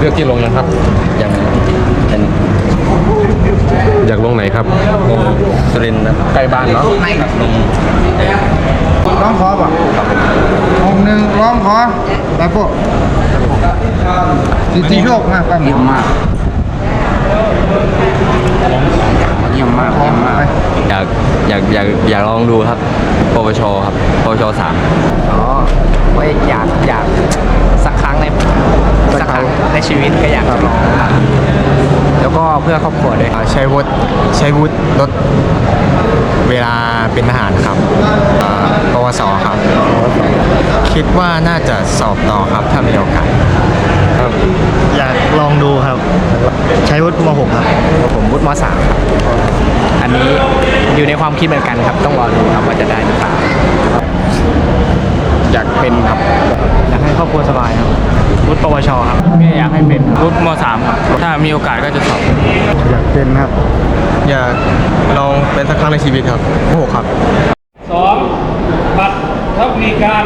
เลือกที่ลงยังครับ ยังเป็นอยากลงไหนครับ ลงสุรินทร์นะใกล้บ้านเนาะลงร้องขอป่ะองค์หนึ่งร้องขอไปพวกสิทธิโลกมากไปเยี่ยมมากเยี่ยมมากเยี่ยมมาก อยากอยากอยากอยากลองดูครับปปชครับปปชสามอ๋อว่าอยากอยากสักครั้งในสัก ครั้งในชีวิตก็อยากจะลองครับแล้วก็เพื่อครอบครัวด้วยใช้วุฒิใช้วุฒิลดเวลาเป็นทหารครับเอ่อปวสครับ คิดว่าน่าจะสอบต่อครับถ้ามีโอกาสอยากลองดูครับ ใช้วุฒิม .6 ครับ ผมวุฒิมสามครับ อันนี้อยู่ในความคิดเหมือนกันครับ ต้องรอดูครับว่าจะได้หรือเปล่าอยากเป็นครับ อยากให้เป็นวุฒิมสามครับ ถ้ามีโอกาสก็จะสอบ อยากเป็นครับ อยากลองเป็นสักครั้งในชีวิตครับโอ้โหครับสองบัตรทับริการ